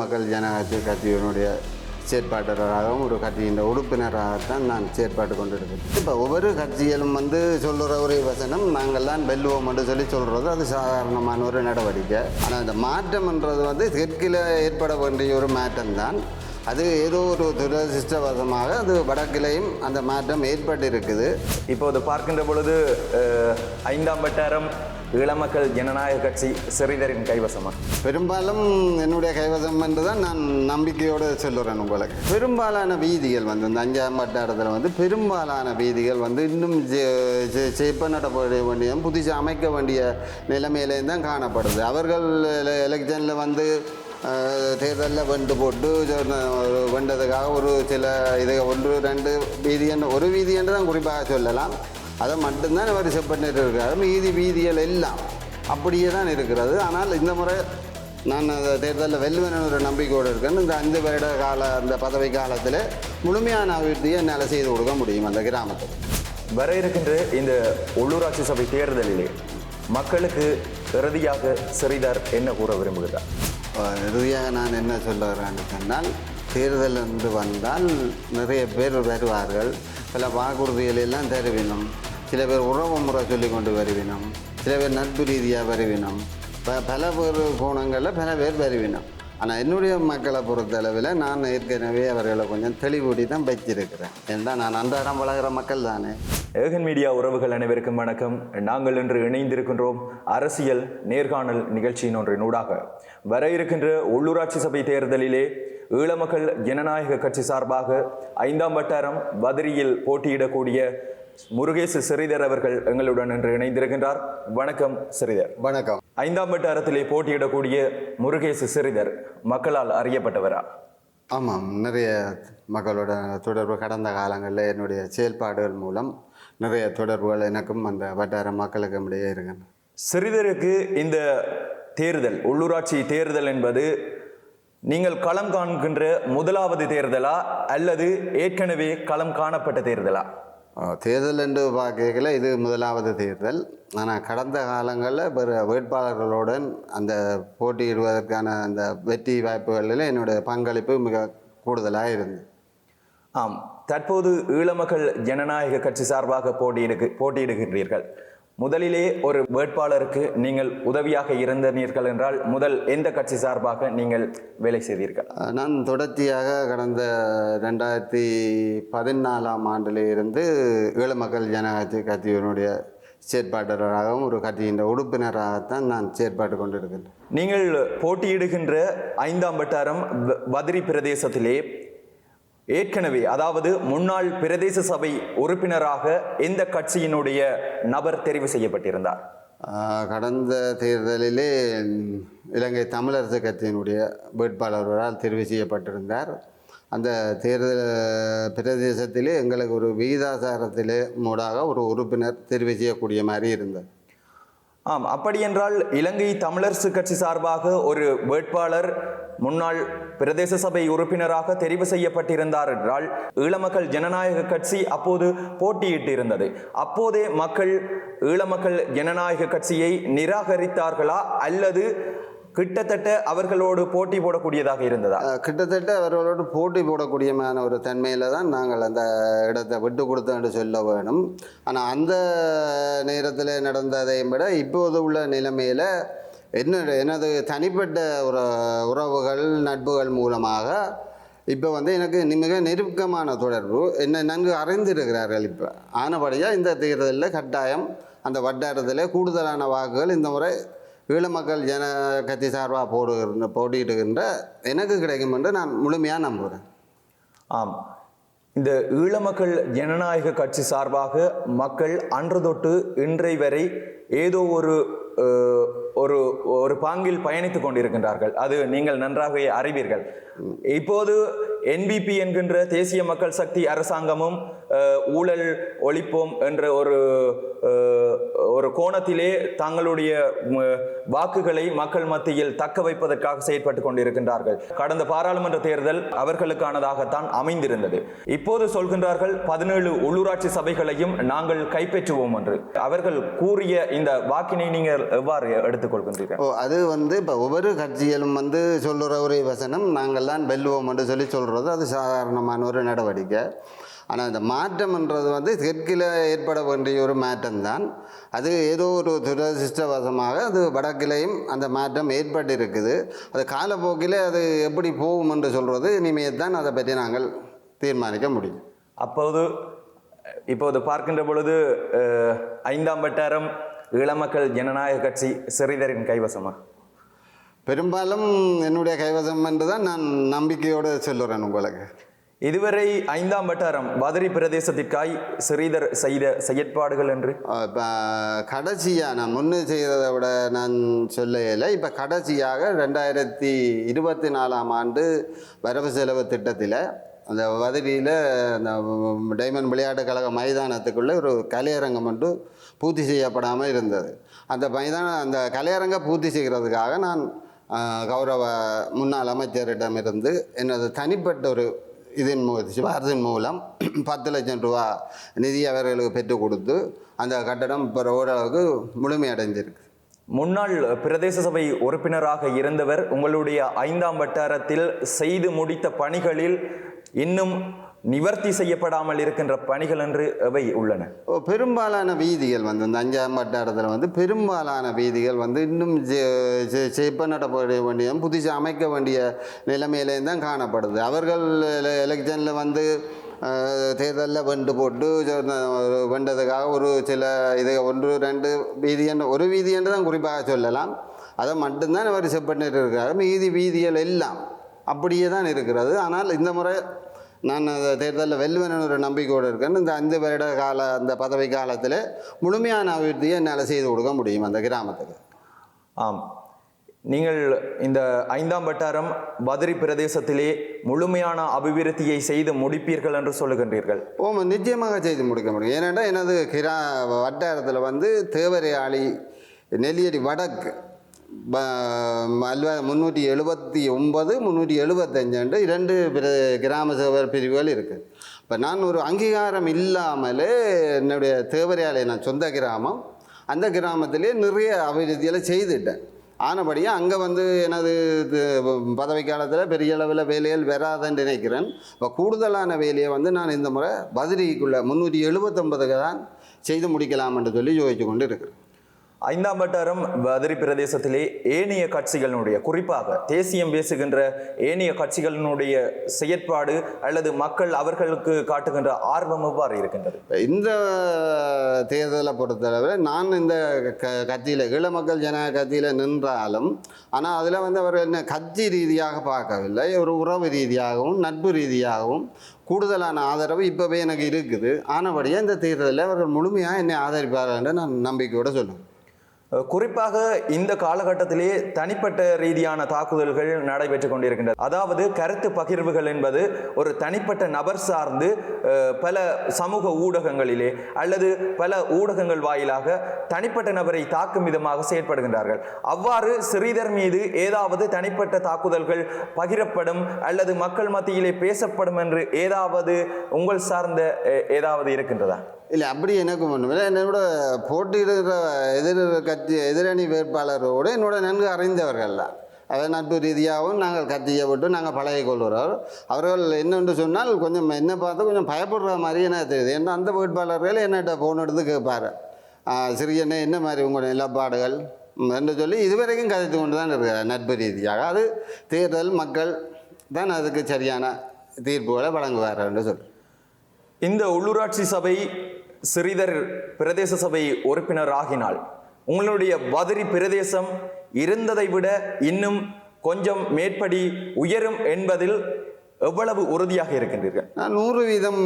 மக்கள் ஜனநாயக கட்சியினுடைய செயற்பாட்டாளராகவும் ஒரு கட்சியின் உறுப்பினராகத்தான் நான் செயற்பாட்டு கொண்டிருக்கிறேன். இப்போ ஒவ்வொரு கட்சியிலும் வந்து சொல்கிற ஒரு வசனம் நாங்கள் தான் வெல்லுவோம் என்று சொல்லி சொல்கிறது அது சாதாரணமான ஒரு நடவடிக்கை. ஆனால் இந்த மாற்றம்ன்றது வந்து தெற்கில் ஏற்பட வேண்டிய ஒரு மாற்றம் தான். அது ஏதோ ஒரு துரதிருஷ்டவசமாக அது வடக்கிலையும் அந்த மாற்றம் ஏற்பட்டு இருக்குது இப்போது பார்க்கின்ற பொழுது ஐந்தாம் வட்டாரம் இளமக்கள் ஜனநாயக கட்சி சிறிதரின் கைவசமா? பெரும்பாலும் என்னுடைய கைவசம் என்று தான் நான் நம்பிக்கையோடு சொல்லுறேன் உங்களுக்கு பெரும்பாலான வீதிகள் வந்து இந்த அஞ்சாம் வட்டாரத்தில் வந்து பெரும்பாலான வீதிகள் வந்து இன்னும் செப்ப நடப்பட வேண்டிய புதுசு அமைக்க வேண்டிய நிலைமையிலே தான் காணப்படுது. அவர்கள் எலெக்ஷனில் வந்து தேர்தலில் வெண்டு போட்டு சொன்ன- வெண்டதுக்காக ஒரு சில இது ஒன்று ரெண்டு வீதி என்று ஒரு வீதி என்று தான் குறிப்பாக சொல்லலாம். அதை மட்டும்தான் அவர் செப்பட்டு இருக்காரு. மீதி வீதிகள் எல்லாம் அப்படியே தான் இருக்கிறது. ஆனால் இந்த முறை நான் அந்த தேர்தலில் வெல்லுவேன் ஒரு நம்பிக்கையோடு இருக்கேன். இந்த அஞ்சு வருட கால அந்த பதவி காலத்தில் முழுமையான அபிவிருத்தியை என்னால் செய்து கொடுக்க முடியும் அந்த கிராமத்தில். வர இருக்கின்ற இந்த உள்ளூராட்சி சபை தேர்தலிலே மக்களுக்கு இறுதியாக சிறிதர் என்ன கூற விரும்புகிறார்? இறுதியாக நான் என்ன சொல்ல வரேன்னு சொன்னால் தேர்தல் என்று வந்தால் நிறைய பேர் வருவார்கள். பல வாக்குறுதிகள் எல்லாம் தருவினம் சில பேர் உறவு முறை சொல்லி கொண்டு வருவினம் சில பேர் நட்பு ரீதியாக வருவினம் ப பல பேர் கோணங்களில் பல பேர் வருவினம். ஆனால் என்னுடைய மக்களை பொறுத்தளவில் நான் ஏற்கனவே அவர்களை கொஞ்சம் தெளிவூட்டி தான் வச்சிருக்கிறேன் ஏன்னா நான் அன்றாடம் வளர்கிற மக்கள் தானே. ஏகன் மீடியா உறவுகள் அனைவருக்கும் வணக்கம். நாங்கள் இன்று இணைந்திருக்கின்றோம் அரசியல் நேர்காணல் நிகழ்ச்சியின் ஒன்றின் ஊடாக. வர இருக்கின்ற உள்ளூராட்சி சபை தேர்தலிலே ஈழமக்கள் ஜனநாயக கட்சி சார்பாக ஐந்தாம் வட்டாரம் பதிரியில் போட்டியிடக்கூடிய முருகேசு சிறிதர் அவர்கள் எங்களுடன் இன்று இணைந்திருக்கின்றார். வணக்கம் சிறிதர். வணக்கம். ஐந்தாம் வட்டாரத்திலே போட்டியிடக்கூடிய முருகேசு சிறிதர் மக்களால் அறியப்பட்டவரா? ஆமாம் நிறைய மக்களோட தொடர்பு கடந்த காலங்களில் என்னுடைய செயல்பாடுகள் மூலம் நிறைய தொடர்புகள் எனக்கும் அந்த வட்டார மக்களுக்கும் இடையே இருக்கின்றன. சிறிதருக்கு இந்த தேர்தல் உள்ளூராட்சி தேர்தல் என்பது நீங்கள் களம் காண்கின்ற முதலாவது தேர்தலா அல்லது ஏற்கனவே களம் காணப்பட்ட தேர்தலா? தேர்தல் என்று பார்க்கல இது முதலாவது தேர்தல். ஆனால் கடந்த காலங்களில் பிற வேட்பாளர்களுடன் அந்த போட்டியிடுவதற்கான அந்த வெற்றி வாய்ப்புகளில் என்னுடைய பங்களிப்பு மிக கூடுதலாக இருந்தது. ஆம் தற்போது ஈழமக்கள் ஜனநாயக கட்சி சார்பாக போட்டியிடு போட்டியிடுகின்றீர்கள். முதலிலே ஒரு வேட்பாளருக்கு நீங்கள் உதவியாக இருந்தீர்கள் என்றால் முதல் எந்த கட்சி சார்பாக நீங்கள் வேலை செய்தீர்கள்? நான் தொடர்ச்சியாக கடந்த ரெண்டாயிரத்தி பதினாலாம் ஆண்டில் இருந்து ஈழ மக்கள் ஜனநாயக கட்சியினுடைய செயற்பாட்டாளராகவும் ஒரு கட்சியின் உறுப்பினராகத்தான் நான் செயற்பாட்டு கொண்டிருக்கின்றேன். நீங்கள் போட்டியிடுகின்ற ஐந்தாம் வட்டாரம் வதிரி பிரதேசத்திலே ஏற்கனவே அதாவது முன்னாள் பிரதேச சபை உறுப்பினராக எந்த கட்சியினுடைய நபர் தெரிவு செய்யப்பட்டிருந்தார். கடந்த தேர்தலிலே இலங்கை தமிழரசு கட்சியினுடைய வேட்பாளர்களால் தெரிவு செய்யப்பட்டிருந்தார். அந்த தேர்தல் பிரதேசத்திலே எங்களுக்கு ஒரு விகிதாசாரத்திலே மூடாக ஒரு உறுப்பினர் தெரிவு செய்யக்கூடிய மாதிரி இருந்தது. ஆம் அப்படியென்றால் இலங்கை தமிழரசு கட்சி சார்பாக ஒரு வேட்பாளர் முன்னாள் பிரதேச சபை உறுப்பினராக தெரிவு செய்யப்பட்டிருந்தார் என்றால் ஈழமக்கள் ஜனநாயக கட்சி அப்போது போட்டியிட்டிருந்தது. அப்போதே மக்கள் ஈழமக்கள் ஜனநாயக கட்சியை நிராகரித்தார்களா அல்லது கிட்டத்தட்ட அவர்களோடு போட்டி போடக்கூடியதாக இருந்ததா? கிட்டத்தட்ட அவர்களோடு போட்டி போடக்கூடியமான ஒரு தன்மையில் தான் நாங்கள் அந்த இடத்தை விட்டு கொடுத்தோம் என்று சொல்ல வேணும். ஆனால் அந்த நேரத்தில் நடந்ததையும் விட இப்போது உள்ள நிலைமையில் என்ன எனது தனிப்பட்ட ஒரு உறவுகள் நட்புகள் மூலமாக இப்போ வந்து எனக்கு மிக நெருக்கமான தொடர்பு. என்னை நன்கு அறிந்திருக்கிறார்கள் இப்போ. ஆனபடியாக இந்த தேர்தலில் கட்டாயம் அந்த வட்டாரத்தில் கூடுதலான வாக்குகள் இந்த முறை ஈழ மக்கள் ஜன கட்சி சார்பாக போடுகின்ற போட்டியிடுகின்ற எனக்கு கிடைக்கும் என்று நான் முழுமையாக நம்புகிறேன். ஆம். இந்த ஈழமக்கள் ஜனநாயக கட்சி சார்பாக மக்கள் அன்று தொட்டு இன்றை வரை ஏதோ ஒரு ஒரு ஒரு பாங்கில் பயணித்துக் கொண்டிருக்கின்றார்கள். அது நீங்கள் நன்றாகவே அறிவீர்கள். இப்போது என்பிபி என்கின்ற தேசிய மக்கள் சக்தி அரசாங்கமும் ஊழல் ஒழிப்போம் என்ற ஒரு ஒரு கோணத்திலே தங்களுடைய வாக்குகளை மக்கள் மத்தியில் தக்க வைப்பதற்காக செயற்பட்டு கொண்டிருக்கின்றார்கள். கடந்த பாராளுமன்ற தேர்தல் அவர்களுக்கானதாகத்தான் அமைந்திருந்தது. இப்போது சொல்கின்றார்கள் பதினேழு உள்ளூராட்சி சபைகளையும் நாங்கள் கைப்பற்றுவோம் என்று. அவர்கள் கூறிய இந்த வாக்கினை நீங்கள் எவ்வாறு எடுத்துக்கொள்கின்றீர்கள் ஓ அது வந்து இப்போ ஒவ்வொரு கட்சிகளும் வந்து சொல்லுற ஒரு வசனம் நாங்கள் தான் வெல்லுவோம் என்று சொல்லி சொல்கிறது அது சாதாரணமான ஒரு நடவடிக்கை. ஆனால் இந்த மாற்றம்ன்றது வந்து தெற்கில் ஏற்பட வேண்டிய ஒரு மாற்றம்தான். அது ஏதோ ஒரு துரதிருஷ்டவசமாக அது வடக்கிலையும் அந்த மாற்றம் ஏற்பட்டு இருக்குது அது காலப்போக்கில் அது எப்படி போகும் என்று சொல்கிறது இனிமேல் தான் அதை பற்றி நாங்கள் தீர்மானிக்க முடியும். அப்போது இப்போது பார்க்கின்ற பொழுது ஐந்தாம் வட்டாரம் ஈழமக்கள் ஜனநாயக கட்சி சிறிதரின் கைவசமா? பெரும்பாலும் என்னுடைய கைவசம் என்று தான் நான் நம்பிக்கையோடு சொல்லுறேன் உங்களுக்கு. இதுவரை ஐந்தாம் வட்டாரம் பதரி பிரதேசத்திற்காய் சிறிதர் செய்த செயற்பாடுகள் என்று? இப்போ கடைசியாக நான் முன்னே செய்கிறத விட நான் சொல்லையில இப்போ கடைசியாக ரெண்டாயிரத்தி இருபத்தி நாலாம் ஆண்டு வரவு செலவு திட்டத்தில் அந்த வதவியில் அந்த டைமண்ட் விளையாட்டு கழக மைதானத்துக்குள்ளே ஒரு கலையரங்கம் ஒன்று பூர்த்தி செய்யப்படாமல் இருந்தது. அந்த மைதானம் அந்த கலையரங்கை பூர்த்தி செய்கிறதுக்காக நான் கௌரவ முன்னாள் அமைச்சரிடமிருந்து எனது தனிப்பட்ட ஒரு இதன் மூலம் அரசின் மூலம் பத்து லட்சம் ரூபா நிதி அவர்களுக்கு பெற்றுக் கொடுத்து அந்த கட்டடம் இப்போ ஓரளவுக்கு முழுமையடைந்திருக்கு முன்னாள் பிரதேச சபை உறுப்பினராக இருந்தவர் உங்களுடைய ஐந்தாம் வட்டாரத்தில் செய்து முடித்த பணிகளில் இன்னும் நிவர்த்தி செய்யப்படாமல் இருக்கின்ற பணிகள் என்று எவை உள்ளன? ஓ, பெரும்பாலான வீதிகள் வந்து இந்த அஞ்சாம் வட்டாரத்தில் வந்து பெரும்பாலான வீதிகள் வந்து இன்னும் செப்ப வேண்டிய புதுசாக அமைக்க வேண்டிய நிலைமையிலேயும் தான் காணப்படுது. அவர்கள் எலெக்ஷனில் வந்து தேர்தலில் வெண்டு போட்டு வண்டதுக்காக ஒரு சில இது ஒன்று ரெண்டு வீதி என்று ஒரு வீதி என்று தான் குறிப்பாக சொல்லலாம். அதை மட்டும்தான் அவர் செப்பண்ணிட்டு இருக்காரு மீதி வீதிகள் எல்லாம் அப்படியே தான் இருக்கிறது. ஆனால் இந்த முறை நான் அந்த தேர்தலில் வெல்லுவேன் ஒரு நம்பிக்கையோடு இருக்கேன். இந்த அஞ்சு வருட கால அந்த பதவி காலத்தில் முழுமையான அபிவிருத்தியை என்னால் செய்து கொடுக்க முடியும் அந்த கிராமத்துக்கு. ஆம். நீங்கள் இந்த ஐந்தாம் வட்டாரம் பதரி பிரதேசத்திலே முழுமையான அபிவிருத்தியை செய்து முடிப்பீர்கள் என்று சொல்லுகின்றீர்கள். ஓம் நிச்சயமாக செய்து முடிக்க முடியும். ஏனென்றால் எனது கிரா வட்டாரத்தில் வந்து தேவரையாளி நெல்லியடி வடக்கு அல்வா முந்நூற்றி எழுபத்தி ஒன்பது முந்நூற்றி எழுபத்தஞ்சு இரண்டு பிற கிராம சேவர் பிரிவுகள் இருக்குது இப்போ நான் ஒரு அங்கீகாரம் இல்லாமலே என்னுடைய தேவரையாளி நான் சொந்த கிராமம் அந்த கிராமத்திலே நிறைய அபிவிருத்திகளை செய்துட்டேன். ஆனபடியாக அங்கே வந்து எனது பதவி காலத்தில் பெரிய அளவில் வேலைகள் வராதுன்னு நினைக்கிறேன். இப்போ கூடுதலான வேலையை வந்து நான் இந்த முறை பதிரிக்குள்ளே முந்நூற்றி எழுபத்தொம்பதுக்கு தான் செய்து முடிக்கலாம் என்று சொல்லி யோசிச்சு கொண்டு இருக்கிறேன். ஐந்தாம் வட்டாரம் பதிரி பிரதேசத்திலே ஏனைய கட்சிகளினுடைய குறிப்பாக தேசியம் பேசுகின்ற ஏனைய கட்சிகளினுடைய செயற்பாடு அல்லது மக்கள் அவர்களுக்கு காட்டுகின்ற ஆர்வம் எவ்வாறு இருக்கின்றது? இந்த தேர்தலை பொறுத்தளவில் நான் இந்த க கட்சியில் ஈழ மக்கள் ஜனநாயக கட்சியில் நின்றாலும் ஆனால் அதில் வந்து அவர் என்ன கட்சி ரீதியாக பார்க்கவில்லை ஒரு உறவு ரீதியாகவும் நட்பு ரீதியாகவும் கூடுதலான ஆதரவு இப்போவே எனக்கு இருக்குது. ஆனபடியாக இந்த தேர்தலில் அவர்கள் முழுமையாக என்னை ஆதரிப்பார்கள் என்று நான் நம்பிக்கையோடு சொல்லுவேன். குறிப்பாக இந்த காலகட்டத்திலே தனிப்பட்ட ரீதியான தாக்குதல்கள் நடைபெற்று கொண்டிருக்கின்றது அதாவது கருத்து பகிர்வுகள் என்பது ஒரு தனிப்பட்ட நபர் சார்ந்து பல சமூக ஊடகங்களிலே அல்லது பல ஊடகங்கள் வாயிலாக தனிப்பட்ட நபரை தாக்கும் விதமாக செயற்படுகின்றார்கள். அவ்வாறு ஸ்ரீதர் மீது ஏதாவது தனிப்பட்ட தாக்குதல்கள் பகிரப்படும் அல்லது மக்கள் மத்தியிலே பேசப்படும் என்று ஏதாவது உங்கள் சார்ந்த ஏதாவது இருக்கின்றதா? இல்லை அப்படி எனக்கு ஒன்றுமில்லை என்னோட போட்டியிடுகிற எதிர் கட்சி எதிரணி வேட்பாளரோடு என்னோட நன்கு அறிந்தவர்கள் தான். அவர் நட்பு ரீதியாகவும் நாங்கள் கட்சியை விட்டு நாங்கள் பழகி கொள்கிறோம். அவர்கள் என்னென்று சொன்னால் கொஞ்சம் என்ன பார்த்து கொஞ்சம் பயப்படுற மாதிரி என்ன தெரியுது? ஏன்னா அந்த வேட்பாளர்கள் என்னட்ட ஃபோன் எடுத்து கேட்பார். சிறியண்ணே என்ன மாதிரி உங்களுடைய நிலப்பாடுகள்? என்று சொல்லி இதுவரைக்கும் கதைத்து கொண்டு தான் இருக்கிறார் நட்பு ரீதியாக. அது தேர்தல் மக்கள் தான் அதுக்கு சரியான தீர்ப்புகளை வழங்குவார் என்று சொல்லி. இந்த உள்ளூராட்சி சபை சிறிதர் பிரதேச சபை உறுப்பினர் ஆகினால் உங்களுடைய வதிரி பிரதேசம் இருந்ததை விட இன்னும் கொஞ்சம் மேற்படி உயரும் என்பதில் எவ்வளவு உறுதியாக இருக்கின்றீர்கள்? நான் நூறு வீதம்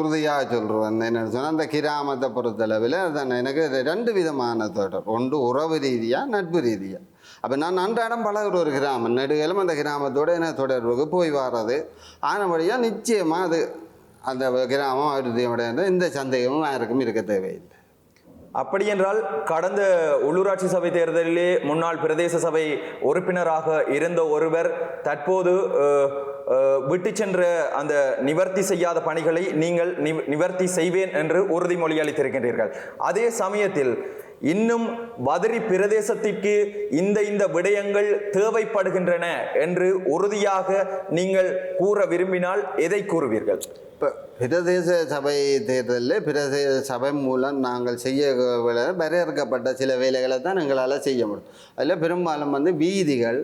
உறுதியாக சொல்கிறேன் என்னென்னு சொன்னால் அந்த கிராமத்தை பொறுத்தளவில் அதான் எனக்கு ரெண்டு விதமான தொடர். ஒன்று உறவு ரீதியாக நட்பு ரீதியாக அப்போ நான் அன்றாடம் பழகிற ஒரு கிராமம். நெடுகளும் அந்த கிராமத்தோடு என்ன தொடர்புக்கு போய் வர்றது. ஆனபடியாக நிச்சயமாக அது அந்த கிராமம் அபிவிருத்தியடைய இந்த சந்தேகமும் யாருக்கும் இருக்க தேவையில்லை. அப்படி என்றால் கடந்த உள்ளூராட்சி சபை தேர்தலிலே முன்னாள் பிரதேச சபை உறுப்பினராக இருந்த ஒருவர் தற்போது விட்டு சென்ற அந்த நிவர்த்தி செய்யாத பணிகளை நீங்கள் நிவர்த்தி செய்வேன் என்று உறுதிமொழி அளித்திருக்கின்றீர்கள். அதே சமயத்தில் இன்னும் வதிரி பிரதேசத்திற்கு இந்த இந்த விடயங்கள் தேவைப்படுகின்றன என்று உறுதியாக நீங்கள் கூற விரும்பினால் எதை கூறுவீர்கள்? இப்போ பிரதேச சபை தேர்தலில் பிரதேச சபை மூலம் நாங்கள் செய்ய வரையறுக்கப்பட்ட சில வேலைகளை தான் எங்களால் செய்ய முடியும். அதில் பெரும்பாலும் வந்து வீதிகள்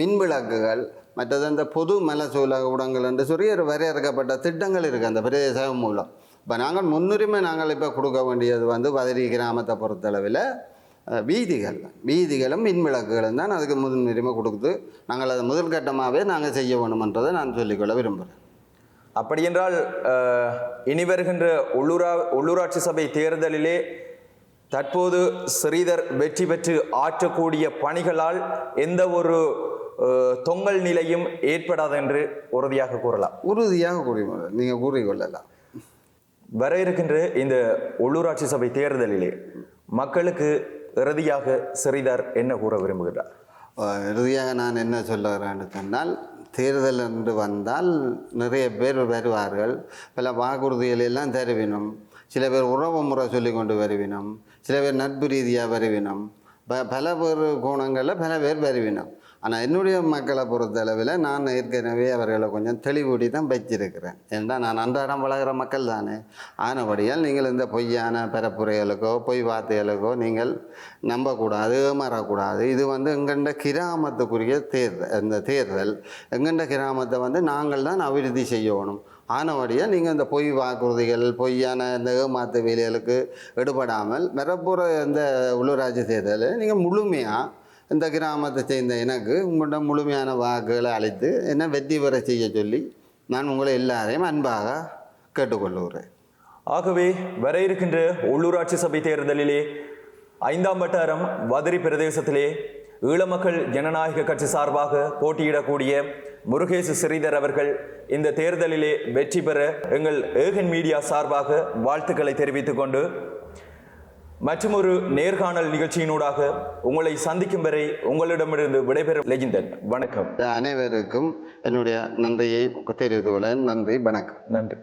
மின்விளக்குகள் மற்றது அந்த பொது மலசூல ஊடகங்கள் என்று சொல்லி ஒரு வரையறுக்கப்பட்ட திட்டங்கள் இருக்குது அந்த பிரதேச சபை மூலம். இப்போ நாங்கள் முன்னுரிமை நாங்கள் இப்போ கொடுக்க வேண்டியது வந்து வதிரி கிராமத்தை பொறுத்தளவில் வீதிகள். வீதிகளும் மின்விளக்குகளும் தான் அதுக்கு முன்னுரிமை கொடுத்து நாங்கள் அதை முதல் கட்டமாகவே நாங்கள் செய்ய வேணுமன்றதை நான் சொல்லிக்கொள்ள விரும்புகிறேன் அப்படியென்றால் இனி வருகின்ற உள்ளூரா உள்ளூராட்சி சபை தேர்தலிலே தற்போது ஸ்ரீதர் வெற்றி பெற்று ஆற்றக்கூடிய பணிகளால் எந்த ஒரு தொங்கல் நிலையும் ஏற்படாது என்று உறுதியாக கூறலாம். உறுதியாக கூறி நீங்கள் கூறிக்கொள்ளலாம். வர இருக்கின்ற இந்த உள்ளூராட்சி சபை தேர்தலிலே மக்களுக்கு இறுதியாக ஸ்ரீதர் என்ன கூற விரும்புகிறார்? இறுதியாக நான் என்ன சொல்ல வரேன்னு சொன்னால் தேர்தல் என்று வந்தால் நிறைய பேர் வருவார்கள். பல வாக்குறுதிகள் எல்லாம் தருவினும் சில பேர் உறவு முறை சொல்லி கொண்டு வருவினும் சில பேர் நட்பு ரீதியாக வருவினும் ப பல பேர் கோணங்களில் பல பேர் வருவினும். ஆனால் என்னுடைய மக்களை பொறுத்தளவில் நான் ஏற்கனவே அவர்களை கொஞ்சம் தெளிவுடி தான் வச்சிருக்கிறேன். ஏன்னா நான் அன்றாடம் வளர்கிற மக்கள் தானே? ஆனபடியால் நீங்கள் இந்த பொய்யான பரப்புரைகளுக்கோ பொய் வார்த்தைகளுக்கோ நீங்கள் நம்பக்கூடாது ஏமாறக்கூடாது. இது வந்து எங்கண்ட கிராமத்துக்குரிய தேர்தல் இந்த தேர்தல். எங்கண்ட கிராமத்தை வந்து நாங்கள் தான் அபிவிருத்தி செய்யணும். ஆனபடியாக நீங்கள் இந்த பொய் வாக்குறுதிகள் பொய்யான இந்த ஏமாத்து வேலைகளுக்கு எடுபடாமல் வரப்போகிற இந்த உள்ளூராட்சி தேர்தலில் நீங்கள் முழுமையாக இந்த கிராமத்தை சேர்ந்த எனக்கு உங்கள்கிட்ட முழுமையான வாக்குகளை அழைத்து என்ன வெற்றி பெற செய்ய சொல்லி நான் உங்களை எல்லாரையும் அன்பாக கேட்டுக்கொள்ளுகிறேன் ஆகவே வர இருக்கின்ற உள்ளூராட்சி சபை தேர்தலிலே ஐந்தாம் வட்டாரம் வதிரி பிரதேசத்திலே ஈழமக்கள் ஜனநாயக கட்சி சார்பாக போட்டியிடக்கூடிய முருகேசு ஸ்ரீதர் அவர்கள் இந்த தேர்தலிலே வெற்றி பெற எங்கள் ஏகன் மீடியா சார்பாக வாழ்த்துக்களை தெரிவித்துக் கொண்டு மற்றொரு நேர்காணல் நிகழ்ச்சியினூடாக உங்களை சந்திக்கும் வரை உங்களிடமிருந்து விடைபெறும் லெஜிந்தன் வணக்கம். அனைவருக்கும் என்னுடைய நன்றியை தெரிவித்துக் கொள்ள நன்றி வணக்கம். நன்றி.